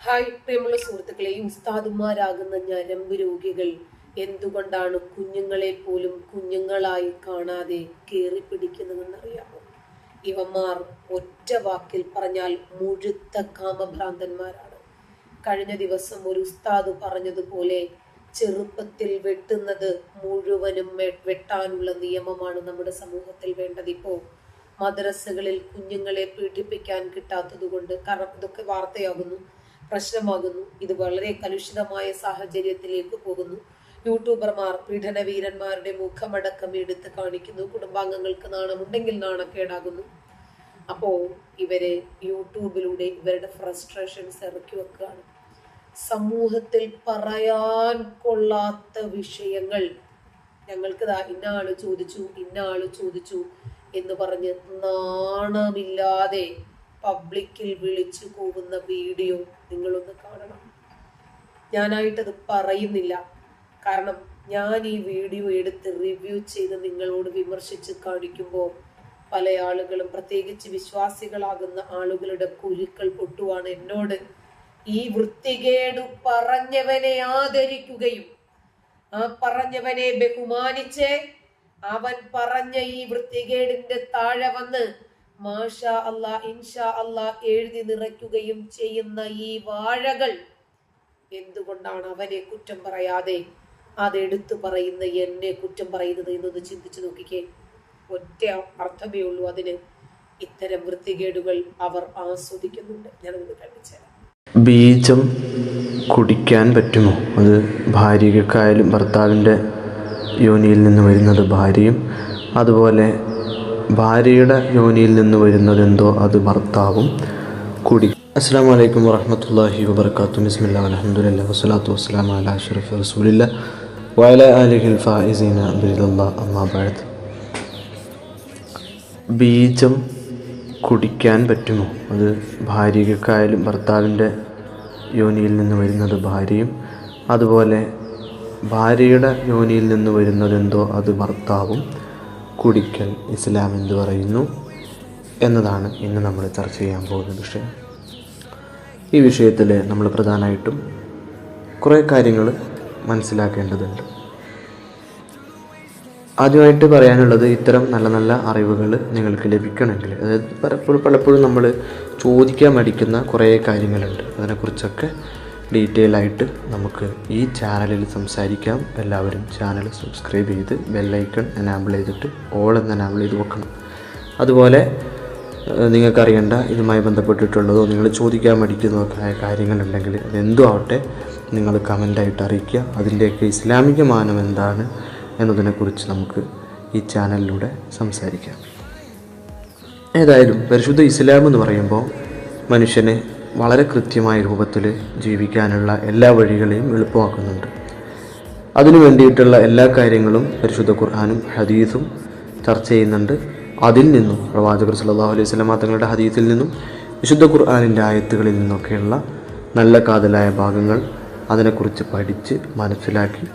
Hi പ്രിയമുള്ള സുഹൃത്തുക്കളെ ഉസ്താദുമാരാകുന്ന ഞരമ്പ് രോഗികൾ എന്തുകൊണ്ടാണ് കുഞ്ഞുങ്ങളെ പോലും കുഞ്ഞുങ്ങളായി കാണാതെ കയറി പിടിക്കുന്നതെന്നറിയാമോ? ഇവന്മാർ ഒറ്റ വാക്കിൽ പറഞ്ഞാൽ മുഴുത്ത കാമഭ്രാന്തന്മാരാണ്. കഴിഞ്ഞ ദിവസം ഒരു ഉസ്താദ് പറഞ്ഞതുപോലെ ചെറുപ്പത്തിൽ വെട്ടുന്നത് മുഴുവനും വെട്ടാനുള്ള നിയമമാണ് നമ്മുടെ സമൂഹത്തിൽ വേണ്ടത്. ഇപ്പോ മദ്രസകളിൽ കുഞ്ഞുങ്ങളെ പീഡിപ്പിക്കാൻ കിട്ടാത്തത് കൊണ്ട് കാരണം ഇതൊക്കെ വാർത്തയാകുന്നു. പ്രശ്നമാകുന്നു. ഇത് വളരെ കലുഷിതമായ സാഹചര്യത്തിലേക്ക് പോകുന്നു. യൂട്യൂബർമാർ പീഡനവീരന്മാരുടെ മുഖമടക്കം എടുത്ത് കാണിക്കുന്നു. കുടുംബാംഗങ്ങൾക്ക് നാണമുണ്ടെങ്കിൽ നാണക്കേടാകുന്നു. അപ്പോൾ ഇവരെ യൂട്യൂബിലൂടെ ഇവരുടെ ഫ്രസ്ട്രേഷൻസ് ഇറക്കി വെക്കുകയാണ്. സമൂഹത്തിൽ പറയാൻ കൊള്ളാത്ത വിഷയങ്ങൾ. ഞങ്ങൾക്ക് ഇന്ന ആൾ ചോദിച്ചു ഇന്ന ആൾ ചോദിച്ചു എന്ന് പറഞ്ഞ് നാണമില്ലാതെ പബ്ലിക്കിൽ വിളിച്ചു കൂവുന്ന വീഡിയോ നിങ്ങളൊന്ന് കാണണം. ഞാനായിട്ടത് പറയുന്നില്ല. കാരണം ഞാൻ ഈ വീഡിയോ എടുത്ത് റിവ്യൂ ചെയ്ത് നിങ്ങളോട് വിമർശിച്ച് കാണിക്കുമ്പോൾ പല ആളുകളും പ്രത്യേകിച്ച് വിശ്വാസികളാകുന്ന ആളുകളുടെ കുരുക്കൾ പൊട്ടുവാണ് എന്നോട് ഈ വൃത്തികേടു പറഞ്ഞവനെ ആദരിക്കുകയും ആ പറഞ്ഞവനെ ബഹുമാനിച്ച് അവൻ പറഞ്ഞ ഈ വൃത്തികേടിന്റെ താഴെ വന്ന് മാഷാ അല്ലാ ഇൻഷാ അല്ലാ എഴുതി നിറയ്ക്കുകയും ചെയ്യുന്ന ഈ വാഴകൾ എന്തുകൊണ്ടാണ് അവനെ കുറ്റം പറയാതെ അതെടുത്തു പറയുന്ന എന്നെ കുറ്റം പറയുന്നത് എന്നൊന്ന് ചിന്തിച്ചു നോക്കിക്കേ. ഒറ്റ അർത്ഥമേ ഉള്ളൂ അതിന്. ഇത്തരം വൃത്തികേടുകൾ അവർ ആസ്വദിക്കുന്നുണ്ട്. ഞാനത് കണ്ടിച്ചേരാം ബീജം കുടിക്കാൻ പറ്റുമോ? അത് ഭാര്യയ്ക്കായാലും ഭർത്താവിന്റെ യോനിയിൽ നിന്ന് വരുന്നത് ഭാര്യയും അതുപോലെ ഭാര്യയുടെ യോനിയിൽ നിന്ന് വരുന്നത് എന്തോ അത് ഭർത്താവും കുടി. അസ്സാം വലൈക്കും വറഹമത്തല്ലാഹി വബർക്കാത്തു ബിസ്മില്ലാ അലഹമുല്ല വസ്സലാത്തു വസ്സലാം അല അഷറഫ് റസൂലില്ല വയല അലിഹിൽ ഫായിസീന ബിരുദല്ലാ അമ്മാബാഴത്ത് ബീജം കുടിക്കാൻ പറ്റുമോ? അത് ഭാര്യയ്ക്കായാലും ഭർത്താവിന്റെ യോനിയിൽ നിന്ന് വരുന്നത് ഭാര്യയും. അതുപോലെ ഭാര്യയുടെ യോനിയിൽ നിന്ന് വരുന്നത് എന്തോ അത് ഭർത്താവും. കുടിക്കൽ ഇസ്ലാം എന്ത് പറയുന്നു എന്നതാണ് ഇന്ന് നമ്മൾ ചർച്ച ചെയ്യാൻ പോകുന്ന വിഷയം. ഈ വിഷയത്തിൽ നമ്മൾ പ്രധാനമായിട്ടും കുറേ കാര്യങ്ങൾ മനസ്സിലാക്കേണ്ടതുണ്ട്. ആദ്യമായിട്ട് പറയാനുള്ളത് ഇത്തരം നല്ല നല്ല അറിവുകൾ നിങ്ങൾക്ക് ലഭിക്കണമെങ്കിൽ അതായത് പലപ്പോഴും പലപ്പോഴും നമ്മൾ ചോദിക്കാൻ മടിക്കുന്ന കുറേ കാര്യങ്ങളുണ്ട്. അതിനെക്കുറിച്ചൊക്കെ ഡീറ്റെയിൽ ആയിട്ട് നമുക്ക് ഈ ചാനലിൽ സംസാരിക്കാം. എല്ലാവരും ചാനൽ സബ്സ്ക്രൈബ് ചെയ്ത് ബെല്ലൈക്കൺ എനാബിൾ ചെയ്തിട്ട് ഓൾ എന്ന് എനാബിൾ ചെയ്ത് വെക്കണം. അതുപോലെ നിങ്ങൾക്കറിയേണ്ട ഇതുമായി ബന്ധപ്പെട്ടിട്ടുള്ളതോ നിങ്ങൾ ചോദിക്കാൻ മടിക്കുന്നതൊക്കെ കാര്യങ്ങളുണ്ടെങ്കിൽ അതെന്തും ആവട്ടെ നിങ്ങൾ കമന്റായിട്ട് അറിയിക്കുക. അതിന്റെയൊക്കെ ഇസ്ലാമിക മാനം എന്താണ് എന്നതിനെക്കുറിച്ച് നമുക്ക് ഈ ചാനലിലൂടെ സംസാരിക്കാം. ഏതായാലും പരിശുദ്ധ ഇസ്ലാം എന്ന് പറയുമ്പോൾ മനുഷ്യനെ വളരെ കൃത്യമായ രൂപത്തിൽ ജീവിക്കാനുള്ള എല്ലാ വഴികളെയും എളുപ്പമാക്കുന്നുണ്ട്. അതിനു വേണ്ടിയിട്ടുള്ള എല്ലാ കാര്യങ്ങളും പരിശുദ്ധ ഖുർആാനും ഹദീസും ചർച്ച ചെയ്യുന്നുണ്ട്. അതിൽ നിന്നും പ്രവാചകർ സല്ലാഹു അലൈഹി വസല്ലമ തങ്ങളുടെ ഹദീസിൽ നിന്നും വിശുദ്ധ ഖുർആാനിന്റെ ആയത്തുകളിൽ നിന്നൊക്കെയുള്ള നല്ല കാതലായ ഭാഗങ്ങൾ അതിനെക്കുറിച്ച് പഠിച്ച് മനസ്സിലാക്കി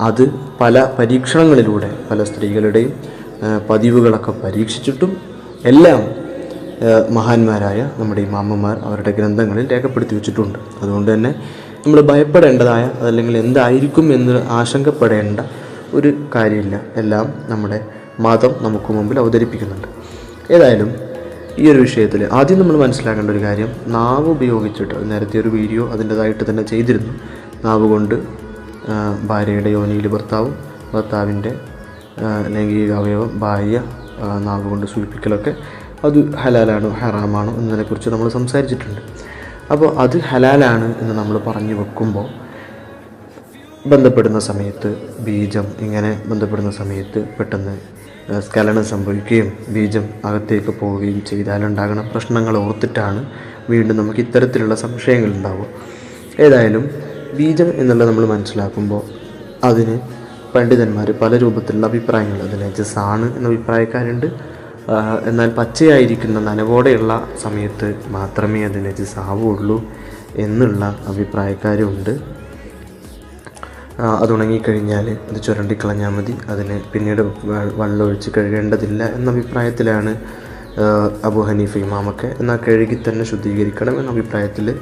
അത് പല പരീക്ഷണങ്ങളിലൂടെ പല സ്ത്രീകളുടെയും പതിവുകളൊക്കെ പരീക്ഷിച്ചിട്ടും എല്ലാം മഹാന്മാരായ നമ്മുടെ ഇമാമ്മമാർ അവരുടെ ഗ്രന്ഥങ്ങളിൽ രേഖപ്പെടുത്തി വെച്ചിട്ടുണ്ട്. അതുകൊണ്ട് തന്നെ നമ്മൾ ഭയപ്പെടേണ്ടതായ അതല്ലെങ്കിൽ എന്തായിരിക്കും എന്ന് ആശങ്കപ്പെടേണ്ട ഒരു കാര്യമില്ല. എല്ലാം നമ്മുടെ മതം നമുക്ക് മുമ്പിൽ അവതരിപ്പിക്കുന്നുണ്ട്. ഏതായാലും ഈ ഒരു വിഷയത്തിൽ ആദ്യം നമ്മൾ മനസ്സിലാക്കേണ്ട ഒരു കാര്യം നാവ് ഉപയോഗിച്ചിട്ട് നേരത്തെ ഒരു വീഡിയോ അതിന്റെതായിട്ട് തന്നെ ചെയ്തിരുന്നു. നാവ് കൊണ്ട് ഭാര്യയുടെ യോനിയിൽ ഭർത്താവും ഭർത്താവിന്റെ ലൈംഗിക അവയവം ഭാര്യ നാവ് കൊണ്ട് സൂചിപ്പിക്കലൊക്കെ അത് ഹലാലാണോ ഹറാമാണോ എന്നതിനെക്കുറിച്ച് നമ്മൾ സംസാരിച്ചിട്ടുണ്ട്. അപ്പോൾ അത് ഹലാലാണ് എന്ന് നമ്മൾ പറഞ്ഞു വെക്കുമ്പോൾ ബന്ധപ്പെടുന്ന സമയത്ത് ബീജം ഇങ്ങനെ ബന്ധപ്പെടുന്ന സമയത്ത് പെട്ടെന്ന് സ്കലനം സംഭവിക്കുകയും ബീജം അകത്തേക്ക് പോവുകയും ചെയ്താലുണ്ടാകുന്ന പ്രശ്നങ്ങൾ ഓർത്തിട്ടാണ് വീണ്ടും നമുക്ക് ഇത്തരത്തിലുള്ള സംശയങ്ങൾ ഉണ്ടാവുക. ഏതായാലും ബീജം എന്നുള്ളത് നമ്മൾ മനസ്സിലാക്കുമ്പോൾ അതിന് പണ്ഡിതന്മാർ പല രൂപത്തിലുള്ള അഭിപ്രായങ്ങൾ അത് ജസാണ് എന്ന അഭിപ്രായക്കാരുണ്ട്. എന്നാൽ പച്ചയായിരിക്കുന്ന നനവോടെയുള്ള സമയത്ത് മാത്രമേ അത് നജസാവുള്ളൂ എന്നുള്ള അഭിപ്രായക്കാരുമുണ്ട് അത് ഉണങ്ങിക്കഴിഞ്ഞാൽ അത് ചുരണ്ടിക്കളഞ്ഞാൽ മതി. അതിന് പിന്നീട് വെള്ളമൊഴിച്ച് കഴുകേണ്ടതില്ല എന്ന അഭിപ്രായത്തിലാണ് അബു ഹനീഫ് ഇമാമൊക്കെ. എന്നാൽ കഴുകി തന്നെ ശുദ്ധീകരിക്കണം എന്ന അഭിപ്രായത്തിൽ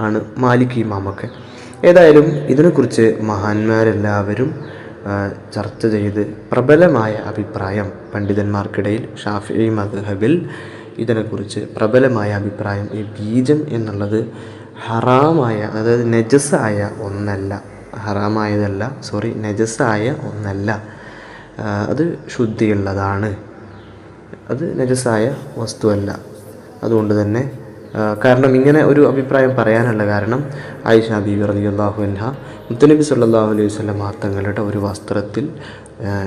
ആണ് മാലിക് ഇമാമൊക്കെ. ഏതായാലും ഇതിനെക്കുറിച്ച് മഹാന്മാരെല്ലാവരും ചർച്ച ചെയ്ത് പ്രബലമായ അഭിപ്രായം പണ്ഡിതന്മാർക്കിടയിൽ ഷാഫി മദ്ഹബിൽ ഇതിനെക്കുറിച്ച് പ്രബലമായ അഭിപ്രായം ഈ ബീജം എന്നുള്ളത് ഹറാമായ അതായത് നജസ്സായ ഒന്നല്ല. ഹറാമായതല്ല സോറി നജസ്സായ ഒന്നല്ല. അത് ശുദ്ധിയുള്ളതാണ്. അത് നജസ്സായ വസ്തുവല്ല. അതുകൊണ്ട് തന്നെ കാരണം ഇങ്ങനെ ഒരു അഭിപ്രായം പറയാനുള്ള കാരണം ആയിഷ ബീബി റളിയല്ലാഹു അൻഹ. മുത്തനബി സല്ലല്ലാഹു അലൈഹി വസല്ലം തങ്ങളുടെ ഒരു വസ്ത്രത്തിൽ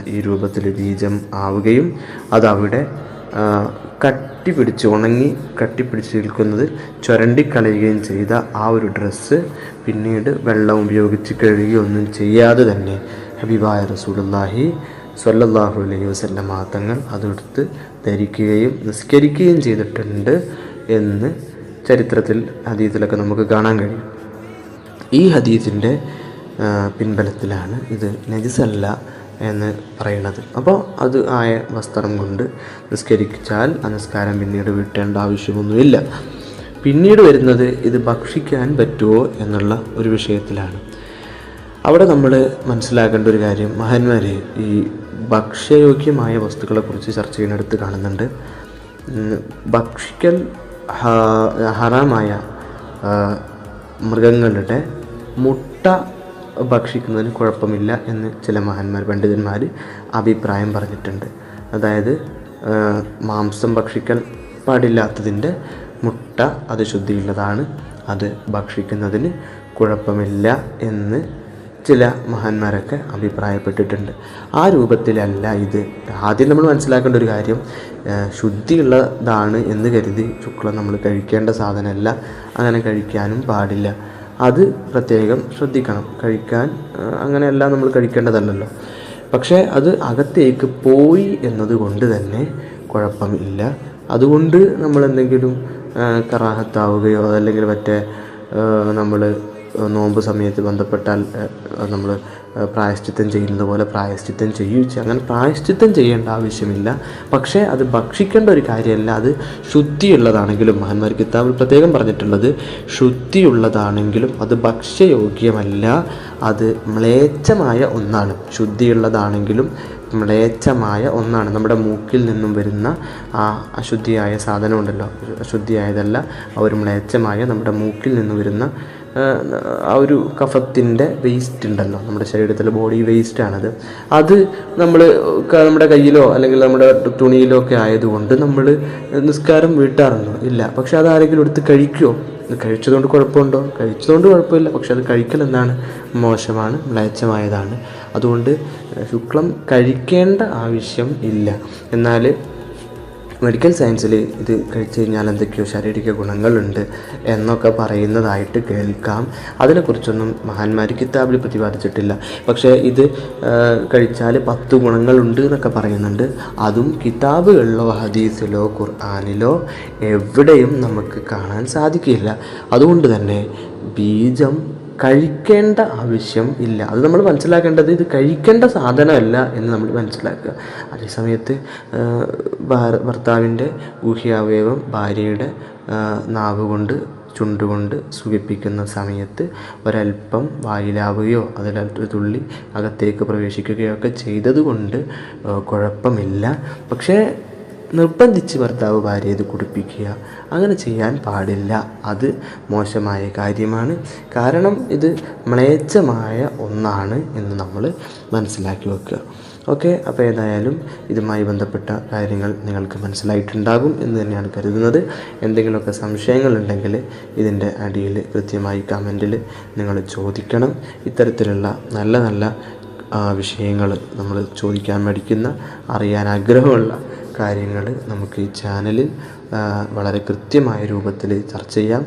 ഈ രൂപത്തിൽ ബീജം ആവുകയും അതവിടെ കട്ടിപ്പിടിച്ച് ഉണങ്ങി കട്ടിപ്പിടിച്ച് നിൽക്കുന്നത് ചുരണ്ടിക്കളയുകയും ചെയ്ത ആ ഒരു ഡ്രസ്സ് പിന്നീട് വെള്ളം ഉപയോഗിച്ച് കഴുകുകയൊന്നും ചെയ്യാതെ തന്നെ ഹബീബായ റസൂലുള്ളാഹി സ്വല്ലല്ലാഹു അലൈഹി വസല്ലം തങ്ങൾ അതെടുത്ത് ധരിക്കുകയും നിസ്കരിക്കുകയും ചെയ്തിട്ടുണ്ട് എന്ന് ചരിത്രത്തിൽ ഹദീസിലൊക്കെ നമുക്ക് കാണാൻ കഴിയും. ഈ ഹദീസിന്റെ പിൻബലത്തിലാണ് ഇത് നജിസല്ല എന്ന് പറയുന്നത്. അപ്പോൾ അത് ആയ വസ്ത്രം കൊണ്ട് നിസ്കരിച്ചാൽ ആ നിസ്കാരം പിന്നീട് വീട്ടേണ്ട ആവശ്യമൊന്നുമില്ല. പിന്നീട് വരുന്നത് ഇത് ഭക്ഷിക്കാൻ പറ്റുമോ എന്നുള്ള ഒരു വിഷയത്തിലാണ്. അവിടെ നമ്മൾ മനസ്സിലാക്കേണ്ട ഒരു കാര്യം മഹാന്മാർ ഈ ഭക്ഷ്യയോഗ്യമായ വസ്തുക്കളെക്കുറിച്ച് ചർച്ച ചെയ്യുന്നിടത്ത് കാണുന്നുണ്ട്. ഭക്ഷിക്കൽ ഹറാമായ മൃഗങ്ങളുടെ മുട്ട ഭക്ഷിക്കുന്നതിന് കുഴപ്പമില്ല എന്ന് ചില മഹാന്മാർ പണ്ഡിതന്മാർ അഭിപ്രായം പറഞ്ഞിട്ടുണ്ട്. അതായത് മാംസം ഭക്ഷിക്കാൻ പാടില്ലാത്തതിന്റെ മുട്ട അത് ശുദ്ധിയുള്ളതാണ് അത് ഭക്ഷിക്കുന്നതിന് കുഴപ്പമില്ല എന്ന് ചില മഹാന്മാരൊക്കെ അഭിപ്രായപ്പെട്ടിട്ടുണ്ട്. ആ രൂപത്തിലല്ല ഇത്. ആദ്യം നമ്മൾ മനസ്സിലാക്കേണ്ട ഒരു കാര്യം ശുദ്ധിയുള്ളതാണ് എന്ന് കരുതി ശുക്ലം നമ്മൾ കഴിക്കേണ്ട സാധനമല്ല. അങ്ങനെ കഴിക്കാനും പാടില്ല. അത് പ്രത്യേകം ശ്രദ്ധിക്കണം. കഴിക്കാൻ അങ്ങനെയല്ല നമ്മൾ കഴിക്കേണ്ടതല്ലല്ലോ. പക്ഷേ അത് അകത്തേക്ക് പോയി എന്നതുകൊണ്ട് തന്നെ കുഴപ്പമില്ല. അതുകൊണ്ട് നമ്മൾ എന്തെങ്കിലും കറാഹത്താവുകയോ അതല്ലെങ്കിൽ മറ്റേ നമ്മൾ നോമ്പ് സമയത്ത് ബന്ധപ്പെട്ടാൽ നമ്മൾ പ്രായശ്ചിത്തം ചെയ്യുന്നത് പോലെ പ്രായശ്ചിത്തം ചെയ്യിച്ച് അങ്ങനെ പ്രായശ്ചിത്തം ചെയ്യേണ്ട ആവശ്യമില്ല. പക്ഷേ അത് ഭക്ഷിക്കേണ്ട ഒരു കാര്യമല്ല. അത് ശുദ്ധിയുള്ളതാണെങ്കിലും മഹാന്മാർ കിതാബിൽ പ്രത്യേകം പറഞ്ഞിട്ടുള്ളത് ശുദ്ധിയുള്ളതാണെങ്കിലും അത് ഭക്ഷ്യയോഗ്യമല്ല. അത് മ്ലേച്ഛമായ ഒന്നാണ്. ശുദ്ധിയുള്ളതാണെങ്കിലും മ്ലേച്ഛമായ ഒന്നാണ്. നമ്മുടെ മൂക്കിൽ നിന്നും വരുന്ന ആ അശുദ്ധിയായ സാധനമുണ്ടല്ലോ. അശുദ്ധിയായതല്ല ആ ഒരു മ്ലേച്ഛമായ നമ്മുടെ മൂക്കിൽ നിന്ന് വരുന്ന ആ, ഒരു കഫത്തിന്റെ വേസ്റ്റ് ഉണ്ടല്ലോ. നമ്മുടെ ശരീരത്തിലെ ബോഡി വേസ്റ്റ് ആണത്. അത് നമ്മൾ നമ്മുടെ കയ്യിലോ അല്ലെങ്കിൽ നമ്മുടെ തുണിയിലോ ഒക്കെ ആയതുകൊണ്ട് നമ്മൾ നിസ്കാരം വീട്ടാറുണ്ടോ? ഇല്ല. പക്ഷെ അത് ആരെങ്കിലും എടുത്ത് കഴിക്കുമോ കഴിച്ചതുകൊണ്ട് കുഴപ്പമുണ്ടോ? കഴിച്ചതുകൊണ്ട് കുഴപ്പമില്ല. പക്ഷെ അത് കഴിക്കൽ എന്താണ്? മോശമാണ് മ്ലേച്ഛമായതാണ്. അതുകൊണ്ട് ശുക്ലം കഴിക്കേണ്ട ആവശ്യം ഇല്ല. എന്നാൽ മെഡിക്കൽ സയൻസിൽ ഇത് കഴിച്ചു കഴിഞ്ഞാൽ എന്തൊക്കെയോ ശാരീരിക ഗുണങ്ങളുണ്ട് എന്നൊക്കെ പറയുന്നതായിട്ട് കേൾക്കാം. അതിനെക്കുറിച്ചൊന്നും മഹാന്മാർ കിതാബിൽ പ്രതിപാദിച്ചിട്ടില്ല. പക്ഷേ ഇത് കഴിച്ചാൽ പത്ത് ഗുണങ്ങളുണ്ട് എന്നൊക്കെ പറയുന്നുണ്ട്. അതും കിതാബുകളിലോ ഹദീസിലോ ഖുർആാനിലോ എവിടെയും നമുക്ക് കാണാൻ സാധിക്കില്ല. അതുകൊണ്ട് തന്നെ ബീജം കഴിക്കേണ്ട ആവശ്യം ഇല്ല. അത് നമ്മൾ മനസ്സിലാക്കേണ്ടത് ഇത് കഴിക്കേണ്ട സാധനമല്ല എന്ന് നമ്മൾ മനസ്സിലാക്കുക. അതേ സമയത്ത് ഭർത്താവിന്റെ ഗുഹ്യാവയവം ഭാര്യയുടെ നാവ് കൊണ്ട് ചുണ്ടുകൊണ്ട് സുഖിപ്പിക്കുന്ന സമയത്ത് ഒരല്പം വായിലാവുകയോ അതിലൊരു തുള്ളി അകത്തേക്ക് പ്രവേശിക്കുകയോ ഒക്കെ ചെയ്തതുകൊണ്ട് കുഴപ്പമില്ല. പക്ഷേ നിർബന്ധിച്ച് ഭർത്താവ് ഭാര്യയെ ഇത് കുടിപ്പിക്കുക. അങ്ങനെ ചെയ്യാൻ പാടില്ല. അത് മോശമായ കാര്യമാണ്. കാരണം ഇത് മ്ലേച്ഛമായ ഒന്നാണ് എന്ന് നമ്മൾ മനസ്സിലാക്കി വെക്കുക. ഓക്കെ? അപ്പോൾ ഏതായാലും ഇതുമായി ബന്ധപ്പെട്ട കാര്യങ്ങൾ നിങ്ങൾക്ക് മനസ്സിലായിട്ടുണ്ടാകും എന്ന് തന്നെയാണ് കരുതുന്നത്. എന്തെങ്കിലുമൊക്കെ സംശയങ്ങളുണ്ടെങ്കിൽ ഇതിന്റെ അടിയിൽ കൃത്യമായി കമന്റിൽ നിങ്ങൾ ചോദിക്കണം. ഇത്തരത്തിലുള്ള നല്ല നല്ല വിഷയങ്ങൾ നമ്മൾ ചോദിക്കാൻ മടിക്കുന്ന അറിയാൻ ആഗ്രഹമുള്ള കാര്യങ്ങൾ നമുക്ക് ഈ ചാനലിൽ വളരെ കൃത്യമായ രൂപത്തിൽ ചർച്ച ചെയ്യാം.